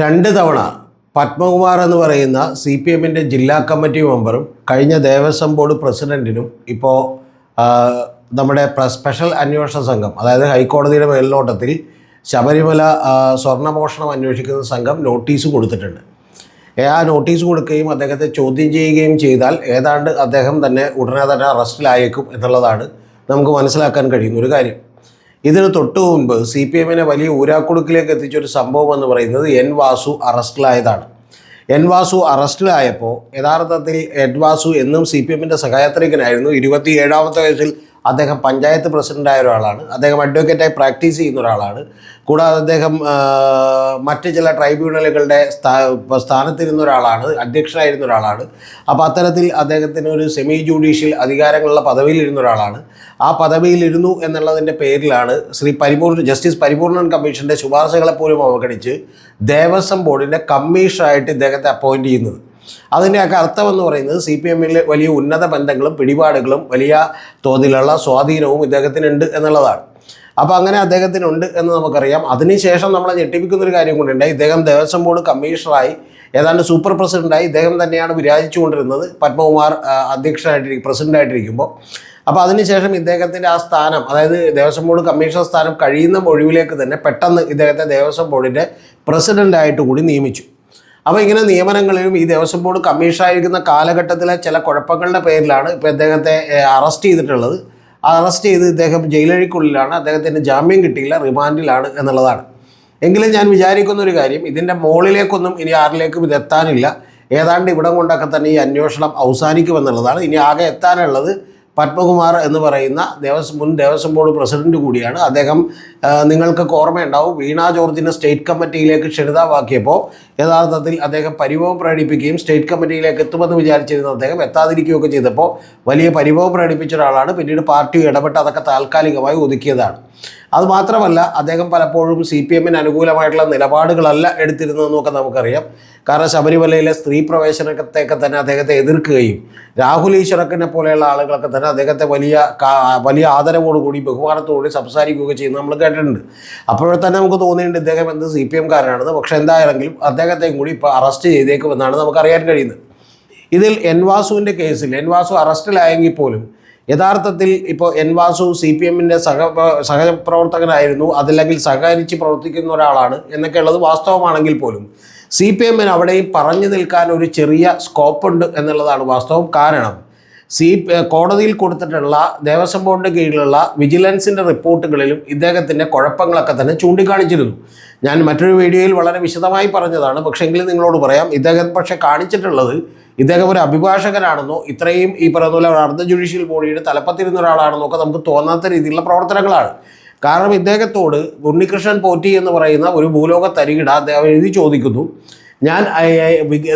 രണ്ട് തവണ പത്മകുമാർ എന്ന് പറയുന്ന സി പി എമ്മിന്റെ ജില്ലാ കമ്മിറ്റി മെമ്പറും കഴിഞ്ഞ ദേവസ്വം ബോർഡ് പ്രസിഡന്റിനും ഇപ്പോൾ നമ്മുടെ സ്പെഷ്യൽ അന്വേഷണ സംഘം അതായത് ഹൈക്കോടതിയുടെ മേൽനോട്ടത്തിൽ ശബരിമല സ്വർണമോഷണം അന്വേഷിക്കുന്ന സംഘം നോട്ടീസ് കൊടുത്തിട്ടുണ്ട്. ആ നോട്ടീസ് കൊടുക്കുകയും അദ്ദേഹത്തെ ചോദ്യം ചെയ്യുകയും ചെയ്താൽ ഏതാണ്ട് അദ്ദേഹം തന്നെ ഉടനെ തന്നെ അറസ്റ്റിലായേക്കും എന്നുള്ളതാണ് നമുക്ക് മനസ്സിലാക്കാൻ കഴിയുന്ന ഒരു കാര്യം. ഇതിന് തൊട്ടു മുൻപ് സി പി എമ്മിനെ വലിയ ഊരാക്കുടുക്കിലേക്ക് എത്തിച്ചൊരു സംഭവം എന്ന് പറയുന്നത് എൻ വാസു അറസ്റ്റിലായതാണ്. എൻ വാസു അറസ്റ്റിലായപ്പോൾ യഥാർത്ഥത്തിൽ എൻ വാസു എന്നും സി പി എമ്മിന്റെ സഹയാത്രികനായിരുന്നു. ഇരുപത്തി ഏഴാമത്തെ വയസ്സിൽ അദ്ദേഹം പഞ്ചായത്ത് പ്രസിഡന്റായ ഒരാളാണ്. അദ്ദേഹം അഡ്വക്കേറ്റായി പ്രാക്ടീസ് ചെയ്യുന്ന ഒരാളാണ്. കൂടാതെ അദ്ദേഹം മറ്റ് ചില ട്രൈബ്യൂണലുകളുടെ സ്ഥാ സ്ഥാനത്തിരുന്ന ഒരാളാണ് അധ്യക്ഷനായിരുന്ന ഒരാളാണ്. അപ്പോൾ അത്തരത്തിൽ അദ്ദേഹത്തിന് ഒരു സെമി ജുഡീഷ്യൽ അധികാരങ്ങളുള്ള പദവിയിലിരുന്ന ഒരാളാണ്. ആ പദവിയിലിരുന്നു എന്നുള്ളതിന്റെ പേരിലാണ് ശ്രീ പരിപൂർണ ജസ്റ്റിസ് പരിപൂർണൻ കമ്മീഷന്റെ ശുപാർശകളെ പോലും അവഗണിച്ച് ദേവസ്വം ബോർഡിന്റെ കമ്മീഷണറായിട്ട് ഇദ്ദേഹത്തെ അപ്പോയിന്റ് ചെയ്യുന്നത്. അതിന്റെയൊക്കെ അർത്ഥം എന്ന് പറയുന്നത് സി പി എമ്മിൽ വലിയ ഉന്നത ബന്ധങ്ങളും പിടിപാടുകളും വലിയ തോതിലുള്ള സ്വാധീനവും ഇദ്ദേഹത്തിനുണ്ട് എന്നുള്ളതാണ്. അപ്പോൾ അങ്ങനെ അദ്ദേഹത്തിനുണ്ട് എന്ന് നമുക്കറിയാം. അതിനുശേഷം നമ്മളെ ഞെട്ടിപ്പിക്കുന്ന ഒരു കാര്യം കൊണ്ടുണ്ട് ഇദ്ദേഹം ദേവസ്വം ബോർഡ് കമ്മീഷണറായി ഏതാണ്ട് സൂപ്പർ പ്രസിഡന്റായി ഇദ്ദേഹം തന്നെയാണ് വിരാജിച്ചുകൊണ്ടിരുന്നത്. പത്മകുമാർ അധ്യക്ഷനായിട്ടിരിക്കും പ്രസിഡന്റായിട്ടിരിക്കുമ്പോൾ അപ്പോൾ അതിനുശേഷം ഇദ്ദേഹത്തിന്റെ ആ സ്ഥാനം അതായത് ദേവസ്വം ബോർഡ് കമ്മീഷണർ സ്ഥാനം കഴിയുന്ന ഒഴിവിലേക്ക് തന്നെ പെട്ടെന്ന് ഇദ്ദേഹത്തെ ദേവസ്വം ബോർഡിന്റെ പ്രസിഡന്റായിട്ട് കൂടി നിയമിച്ചു. അപ്പോൾ ഇങ്ങനെ നിയമനങ്ങളിലും ഈ ദേവസ്വം ബോർഡ് കമ്മീഷനായിരിക്കുന്ന കാലഘട്ടത്തിലെ ചില കുഴപ്പങ്ങളുടെ പേരിലാണ് ഇപ്പോൾ അദ്ദേഹത്തെ അറസ്റ്റ് ചെയ്തിട്ടുള്ളത്. അറസ്റ്റ് ചെയ്ത് ഇദ്ദേഹം ജയിലഴിക്കുള്ളിലാണ് അദ്ദേഹത്തിന് ജാമ്യം കിട്ടിയില്ല റിമാൻഡിലാണ് എന്നുള്ളതാണ്. എങ്കിലും ഞാൻ വിചാരിക്കുന്ന ഒരു കാര്യം ഇതിന്റെ മുകളിലേക്കൊന്നും ഇനി ആരിലേക്കും ഇത് എത്താനില്ല. ഏതാണ്ട് ഇവിടം കൊണ്ടൊക്കെ തന്നെ ഈ അന്വേഷണം അവസാനിക്കുമെന്നുള്ളതാണ്. ഇനി ആകെ എത്താനുള്ളത് പത്മകുമാർ എന്ന് പറയുന്ന ദേവസ്വം മുൻ ദേവസ്വം ബോർഡ് പ്രസിഡന്റ് കൂടിയാണ്. അദ്ദേഹം നിങ്ങൾക്ക് നിങ്ങൾക്കൊക്കെ ഓർമ്മയുണ്ടാവും വീണ ജോർജിനെ സ്റ്റേറ്റ് കമ്മിറ്റിയിലേക്ക് ക്ഷണിതാവാക്കിയപ്പോൾ യഥാർത്ഥത്തിൽ അദ്ദേഹം പരിഭവം പ്രകടിപ്പിക്കുകയും സ്റ്റേറ്റ് കമ്മിറ്റിയിലേക്ക് എത്തുമെന്ന് വിചാരിച്ചിരുന്ന അദ്ദേഹം എത്താതിരിക്കുകയൊക്കെ ചെയ്തപ്പോൾ വലിയ പരിഭവം പ്രകടിപ്പിച്ച ഒരാളാണ്. പിന്നീട് പാർട്ടി ഇടപെട്ട് അതൊക്കെ താൽക്കാലികമായി ഒതുക്കിയതാണ്. അതുമാത്രമല്ല അദ്ദേഹം പലപ്പോഴും സി പി എമ്മിന് അനുകൂലമായിട്ടുള്ള നിലപാടുകളല്ല എടുത്തിരുന്നതെന്നൊക്കെ നമുക്കറിയാം. കാരണം ശബരിമലയിലെ സ്ത്രീ പ്രവേശനത്തെയൊക്കെ തന്നെ അദ്ദേഹത്തെ എതിർക്കുകയും രാഹുൽ ഈശ്വരക്കിനെ പോലെയുള്ള ആളുകളൊക്കെ തന്നെ അദ്ദേഹത്തെ വലിയ വലിയ ആദരവോടുകൂടി ബഹുമാനത്തോടുകൂടി സംസാരിക്കുകയൊക്കെ ചെയ്യുന്നത് നമ്മൾ കേട്ടിട്ടുണ്ട്. അപ്പോഴേ തന്നെ നമുക്ക് തോന്നിയിട്ടുണ്ട് ഇദ്ദേഹം എന്ത് സി പി എംകാരനാണെന്ന് പക്ഷേ എന്തായാലെങ്കിലും അദ്ദേഹത്തെയും കൂടി ഇപ്പോൾ അറസ്റ്റ് ചെയ്തേക്കുമെന്നാണ് നമുക്കറിയാൻ കഴിയുന്നത്. ഇതിൽ എൻ വാസുവിന്റെ കേസിൽ എൻ വാസു അറസ്റ്റിലായെങ്കിൽ പോലും യഥാർത്ഥത്തിൽ ഇപ്പോൾ എൻ വാസു സി പി എമ്മിന്റെ സഹ സഹപ്രവർത്തകനായിരുന്നു. അതല്ലെങ്കിൽ സഹകരിച്ച് പ്രവർത്തിക്കുന്ന ഒരാളാണ് എന്നൊക്കെ ഉള്ളത് വാസ്തവമാണെങ്കിൽ പോലും സി പി എമ്മിന് അവിടെയും പറഞ്ഞു നിൽക്കാൻ ഒരു ചെറിയ സ്കോപ്പുണ്ട് എന്നുള്ളതാണ് വാസ്തവം. കാരണം സി കോടതിയിൽ കൊടുത്തിട്ടുള്ള ദേവസ്വം ബോർഡിന്റെ കീഴിലുള്ള വിജിലൻസിന്റെ റിപ്പോർട്ടുകളിലും ഇദ്ദേഹത്തിന്റെ കുഴപ്പങ്ങളൊക്കെ തന്നെ ചൂണ്ടിക്കാണിച്ചിരുന്നു. ഞാൻ മറ്റൊരു വീഡിയോയിൽ വളരെ വിശദമായി പറഞ്ഞതാണ്. പക്ഷേങ്കിലും നിങ്ങളോട് പറയാം ഇദ്ദേഹം പക്ഷേ കാണിച്ചിട്ടുള്ളത് ഇദ്ദേഹം ഒരു അഭിഭാഷകനാണെന്നോ ഇത്രയും ഈ പറയുന്ന പോലെ അർദ്ധ ജുഡീഷ്യൽ ബോഡിയുടെ തലപ്പത്തിരുന്ന ഒരാളാണെന്നോ ഒക്കെ നമുക്ക് തോന്നാത്ത രീതിയിലുള്ള പ്രവർത്തനങ്ങളാണ്. കാരണം ഇദ്ദേഹത്തോട് ഉണ്ണികൃഷ്ണൻ പോറ്റി എന്ന് പറയുന്ന ഒരു ഭൂലോക തരികിട അദ്ദേഹം എഴുതി ചോദിക്കുന്നു. ഞാൻ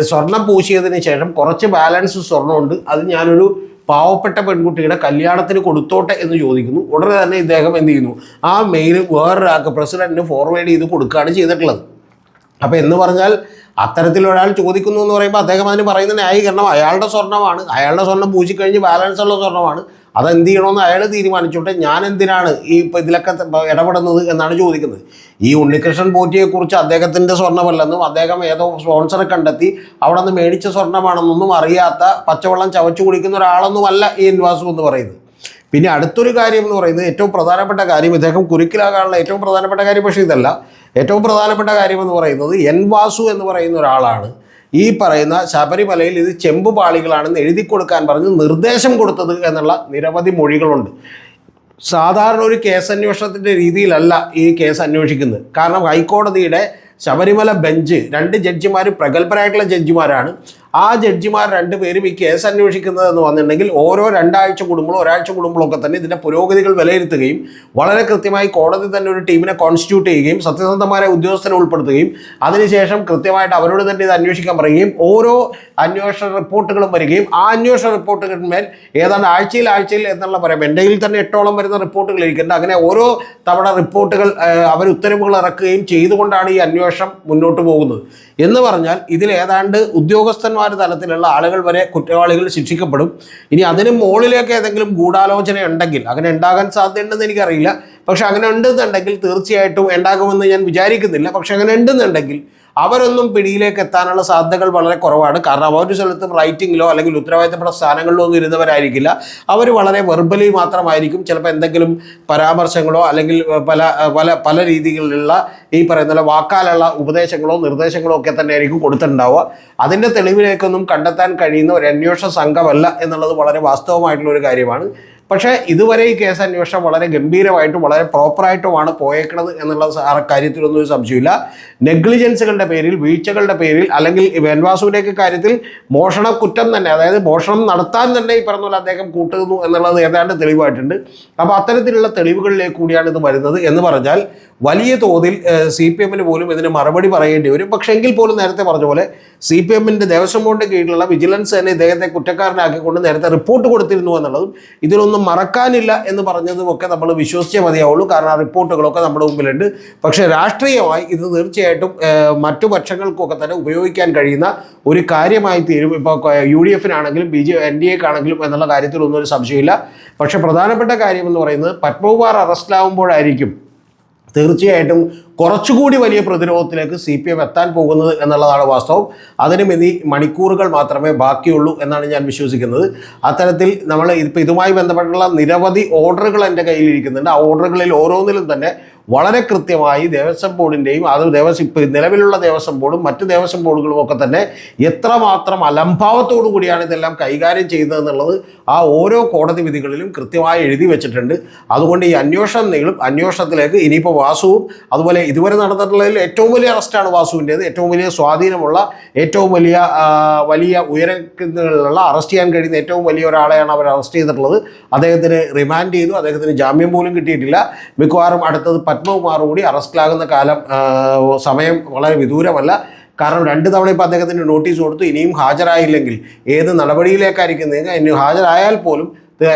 സ്വർണം പൂശിയതിന് ശേഷം കുറച്ച് ബാലൻസ് സ്വർണമുണ്ട് അത് ഞാനൊരു പാവപ്പെട്ട പെൺകുട്ടിയുടെ കല്യാണത്തിന് കൊടുത്തോട്ടെ എന്ന് ചോദിക്കുന്നു. ഉടനെ തന്നെ ഇദ്ദേഹം എന്ത് ചെയ്യുന്നു? ആ മെയിൽ വേറൊരാൾക്ക് പ്രസിഡന്റിന് ഫോർവേഡ് ചെയ്ത് കൊടുക്കുകയാണ് ചെയ്തിട്ടുള്ളത്. അപ്പോൾ എന്ന് പറഞ്ഞാൽ അത്തരത്തിൽ ഒരാൾ ചോദിക്കുന്നു എന്ന് പറയുമ്പോൾ അദ്ദേഹം അതിന് പറയുന്ന ന്യായീകരണം അയാളുടെ സ്വർണമാണ്. അയാളുടെ സ്വർണം പൂശിക്കഴിഞ്ഞ് ബാലൻസ് ഉള്ള സ്വർണമാണ്. എന്ത് ചെയ്യണമെന്ന് അയാൾ തീരുമാനിച്ചോട്ടെ. ഞാൻ എന്തിനാണ് ഈ ഇപ്പം ഇതിലൊക്കെ ഇടപെടുന്നത് എന്നാണ് ചോദിക്കുന്നത്. ഈ ഉണ്ണികൃഷ്ണൻ പോറ്റിയെക്കുറിച്ച് അദ്ദേഹത്തിന്റെ സ്വർണമല്ലെന്നും അദ്ദേഹം ഏതോ സ്പോൺസറെ കണ്ടെത്തി അവിടെ നിന്ന് മേടിച്ച സ്വർണമാണെന്നൊന്നും അറിയാത്ത പച്ചവെള്ളം ചവച്ചു കുടിക്കുന്ന ഒരാളൊന്നുമല്ല ഈ എൻവാസു എന്ന് പറയുന്നത്. പിന്നെ അടുത്തൊരു കാര്യം എന്ന് പറയുന്നത് ഏറ്റവും പ്രധാനപ്പെട്ട കാര്യം ഇദ്ദേഹം കുരുക്കിലാകാനുള്ള ഏറ്റവും പ്രധാനപ്പെട്ട കാര്യം പക്ഷേ ഇതല്ല. ഏറ്റവും പ്രധാനപ്പെട്ട കാര്യം എന്ന് പറയുന്നത് എൻ വാസു എന്ന് പറയുന്ന ഒരാളാണ് ഈ പറയുന്ന ശബരിമലയിൽ ഇത് ചെമ്പ് പാളികളാണെന്ന് എഴുതി കൊടുക്കാൻ പറഞ്ഞ് നിർദ്ദേശം കൊടുത്തത് എന്നുള്ള നിരവധി മൊഴികളുണ്ട്. സാധാരണ ഒരു കേസ് അന്വേഷണത്തിന്റെ രീതിയിലല്ല ഈ കേസ് അന്വേഷിക്കുന്നത്. കാരണം ഹൈക്കോടതിയുടെ ശബരിമല ബെഞ്ച് രണ്ട് ജഡ്ജിമാർ പ്രഗത്ഭരായിട്ടുള്ള ജഡ്ജിമാരാണ്. ആ ജഡ്ജിമാർ രണ്ടുപേരും ഈ കേസ് അന്വേഷിക്കുന്നത് എന്ന് വന്നിട്ടുണ്ടെങ്കിൽ ഓരോ രണ്ടാഴ്ച കൂടുമ്പോഴും ഒരാഴ്ച കൂടുമ്പോഴും ഒക്കെ തന്നെ ഇതിന്റെ പുരോഗതികൾ വിലയിരുത്തുകയും വളരെ കൃത്യമായി കോടതി തന്നെ ഒരു ടീമിനെ കോൺസ്റ്റിറ്റ്യൂട്ട് ചെയ്യുകയും സത്യസന്ധമായ ഉദ്യോഗസ്ഥരെ ഉൾപ്പെടുത്തുകയും അതിനുശേഷം കൃത്യമായിട്ട് അവരോട് തന്നെ ഇത് അന്വേഷിക്കാൻ പറയുകയും ഓരോ അന്വേഷണ റിപ്പോർട്ടുകളും വരികയും ആ അന്വേഷണ റിപ്പോർട്ടുകളിന്മേൽ ഏതാണ്ട് ആഴ്ചയിൽ ആഴ്ചയിൽ എന്നുള്ള പറയാം. എന്റെ തന്നെ എട്ടോളം വരുന്ന റിപ്പോർട്ടുകൾ ഇരിക്കുന്നുണ്ട്. അങ്ങനെ ഓരോ തവണ റിപ്പോർട്ടുകൾ അവർ ഉത്തരവുകൾ ഇറക്കുകയും ചെയ്തുകൊണ്ടാണ് ഈ അന്വേഷണം മുന്നോട്ട് പോകുന്നത്. എന്ന് പറഞ്ഞാൽ ഇതിൽ ഏതാണ്ട് ഉദ്യോഗസ്ഥന്മാർ തലത്തിലുള്ള ആളുകൾ വരെ കുറ്റവാളികൾ ശിക്ഷിക്കപ്പെടും. ഇനി അതിന് മുകളിലേക്ക് ഏതെങ്കിലും ഗൂഢാലോചന ഉണ്ടെങ്കിൽ അങ്ങനെ ഉണ്ടാകാൻ സാധ്യതയുണ്ടെന്ന് എനിക്കറിയില്ല. പക്ഷെ അങ്ങനെ ഉണ്ടെന്നുണ്ടെങ്കിൽ തീർച്ചയായിട്ടും ഉണ്ടാകുമെന്ന് ഞാൻ വിചാരിക്കുന്നില്ല. പക്ഷെ അങ്ങനെ ഉണ്ടെന്നുണ്ടെങ്കിൽ അവരൊന്നും പിടിയിലേക്ക് എത്താനുള്ള സാധ്യതകൾ വളരെ കുറവാണ്. കാരണം അവർ സ്ഥലത്ത് റൈറ്റിങ്ങിലോ അല്ലെങ്കിൽ ഉത്തരവാദിത്തപ്പെട്ട സ്ഥാനങ്ങളിലോ ഒന്നും ഇരുന്നവരായിരിക്കില്ല. അവർ വളരെ വെർബലി മാത്രമായിരിക്കും. ചിലപ്പോൾ എന്തെങ്കിലും പരാമർശങ്ങളോ അല്ലെങ്കിൽ പല പല പല രീതികളിലുള്ള ഈ പറയുന്ന വാക്കാലുള്ള ഉപദേശങ്ങളോ നിർദ്ദേശങ്ങളോ ഒക്കെ തന്നെ ആയിരിക്കും കൊടുത്തിട്ടുണ്ടാവുക. അതിന്റെ തെളിവിലേക്കൊന്നും കണ്ടെത്താൻ കഴിയുന്ന ഒരു അന്വേഷണ സംഘമല്ല എന്നുള്ളത് വളരെ വാസ്തവമായിട്ടുള്ള ഒരു കാര്യമാണ്. പക്ഷേ ഇതുവരെ ഈ കേസ് അന്വേഷണം വളരെ ഗംഭീരമായിട്ടും വളരെ പ്രോപ്പറായിട്ടുമാണ് പോയേക്കുന്നത് എന്നുള്ള കാര്യത്തിലൊന്നും ഒരു സംശയമില്ല നെഗ്ലിജൻസുകളുടെ പേരിൽ വീഴ്ചകളുടെ പേരിൽ അല്ലെങ്കിൽ വെൻവാസുവിന്റെയൊക്കെ കാര്യത്തിൽ മോഷണ കുറ്റം തന്നെ അതായത് മോഷണം നടത്താൻ തന്നെ ഈ പറഞ്ഞ പോലെ അദ്ദേഹം കൂട്ടുന്നു എന്നുള്ളത് ഏതാണ്ട് തെളിവായിട്ടുണ്ട്. അപ്പോൾ അത്തരത്തിലുള്ള തെളിവുകളിലേക്ക് കൂടിയാണ് ഇത് വരുന്നത് എന്ന് പറഞ്ഞാൽ വലിയ തോതിൽ സി പി എമ്മിന് പോലും ഇതിന് മറുപടി പറയേണ്ടി വരും. പക്ഷേ എങ്കിൽ പോലും നേരത്തെ പറഞ്ഞ പോലെ സി പി എമ്മിന്റെ ദേവസ്വം ബോർഡിന്റെ കീഴിലുള്ള വിജിലൻസ് തന്നെ ഇദ്ദേഹത്തെ കുറ്റക്കാരനാക്കിക്കൊണ്ട് നേരത്തെ റിപ്പോർട്ട് കൊടുത്തിരുന്നു എന്നുള്ളതും ഇതിലൊന്നും മറക്കാനില്ല എന്ന് പറഞ്ഞതും ഒക്കെ നമ്മൾ വിശ്വസിച്ചേ മതിയാവുള്ളൂ. കാരണം ആ റിപ്പോർട്ടുകളൊക്കെ നമ്മുടെ മുമ്പിലുണ്ട്. പക്ഷേ രാഷ്ട്രീയമായി ഇത് തീർച്ചയായിട്ടും മറ്റു പക്ഷങ്ങൾക്കൊക്കെ തന്നെ ഉപയോഗിക്കാൻ കഴിയുന്ന ഒരു കാര്യമായി തീരും. ഇപ്പോൾ യു ഡി എഫിനാണെങ്കിലും ബി ജെ എൻ ഡി എക്കാണെങ്കിലും എന്നുള്ള കാര്യത്തിലൊന്നും ഒരു സംശയമില്ല. പക്ഷേ പ്രധാനപ്പെട്ട കാര്യം എന്ന് പറയുന്നത് പത്മകുമാർ അറസ്റ്റിലാവുമ്പോഴായിരിക്കും തീർച്ചയായിട്ടും കുറച്ചുകൂടി വലിയ പ്രതിരോധത്തിലേക്ക് സി പി എം എത്താൻ പോകുന്നത് എന്നുള്ളതാണ് വാസ്തവം. അതിന് ഇനി മണിക്കൂറുകൾ മാത്രമേ ബാക്കിയുള്ളൂ എന്നാണ് ഞാൻ വിശ്വസിക്കുന്നത്. അത്തരത്തിൽ നമ്മൾ ഇപ്പം ഇതുമായി ബന്ധപ്പെട്ടുള്ള നിരവധി ഓർഡറുകൾ എന്റെ കയ്യിലിരിക്കുന്നുണ്ട്. ആ ഓർഡറുകളിൽ ഓരോന്നിലും തന്നെ വളരെ കൃത്യമായി ദേവസ്വം ബോർഡിന്റെയും അത് ദേവസ്വം ഇപ്പോൾ നിലവിലുള്ള ദേവസ്വം ബോർഡും മറ്റ് ദേവസ്വം ബോർഡുകളും ഒക്കെ തന്നെ എത്രമാത്രം അലംഭാവത്തോടു കൂടിയാണ് ഇതെല്ലാം കൈകാര്യം ചെയ്തതെന്നുള്ളത് ആ ഓരോ കോടതി വിധികളിലും കൃത്യമായി എഴുതി വെച്ചിട്ടുണ്ട്. അതുകൊണ്ട് ഈ അന്വേഷണം നീളും അന്വേഷണത്തിലേക്ക് ഇനിയിപ്പോൾ വാസുവും അതുപോലെ ഇതുവരെ നടന്നിട്ടുള്ളതിൽ ഏറ്റവും വലിയ അറസ്റ്റാണ് വാസുവിന്റേത്. ഏറ്റവും വലിയ സ്വാധീനമുള്ള ഏറ്റവും വലിയ വലിയ ഉയരങ്ങളിലുള്ള അറസ്റ്റ് ചെയ്യാൻ കഴിയുന്ന ഏറ്റവും വലിയ ഒരാളെയാണ് അവർ അറസ്റ്റ് ചെയ്തിട്ടുള്ളത്. അദ്ദേഹത്തിന് റിമാൻഡ് ചെയ്തു. അദ്ദേഹത്തിന് ജാമ്യം പോലും കിട്ടിയിട്ടില്ല. മിക്കവാറും അടുത്തത് പത്മകുമാർ കൂടി അറസ്റ്റിലാകുന്ന കാലം സമയം വളരെ വിദൂരമല്ല. കാരണം രണ്ട് തവണ ഇപ്പോൾ അദ്ദേഹത്തിന് നോട്ടീസ് കൊടുത്തു ഇനിയും ഹാജരായില്ലെങ്കിൽ ഏത് നടപടിയിലേക്കായിരിക്കുന്നതെങ്കിൽ ഇനി ഹാജരായാൽ പോലും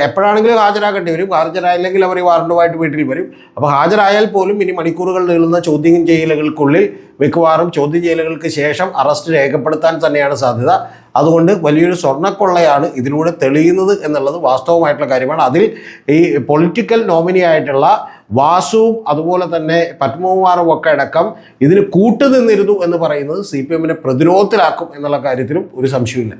എപ്പോഴാണെങ്കിലും ഹാജരാക്കേണ്ടി വരും. ഹാജരായില്ലെങ്കിൽ അവർ വാറണ്ടുമായിട്ട് വീട്ടിൽ വരും. അപ്പോൾ ഹാജരായാൽ പോലും ഇനി മണിക്കൂറുകൾ നീളുന്ന ചോദ്യം ചെയ്യലുകൾക്കുള്ളിൽ മിക്കവാറും ചോദ്യം ചെയ്യലുകൾക്ക് ശേഷം അറസ്റ്റ് രേഖപ്പെടുത്താൻ തന്നെയാണ് സാധ്യത. അതുകൊണ്ട് വലിയൊരു സ്വർണക്കൊള്ളയാണ് ഇതിലൂടെ തെളിയുന്നത് എന്നുള്ളത് വാസ്തവമായിട്ടുള്ള കാര്യമാണ്. അതിൽ ഈ പൊളിറ്റിക്കൽ നോമിനി ആയിട്ടുള്ള വാസുവും അതുപോലെ തന്നെ പത്മകുമാറും ഒക്കെ അടക്കം ഇതിന് കൂട്ടുനിന്നിരുന്നു എന്ന് പറയുന്നത് സി പി എമ്മിനെ പ്രതിരോധത്തിലാക്കും എന്നുള്ള കാര്യത്തിലും ഒരു സംശയമില്ല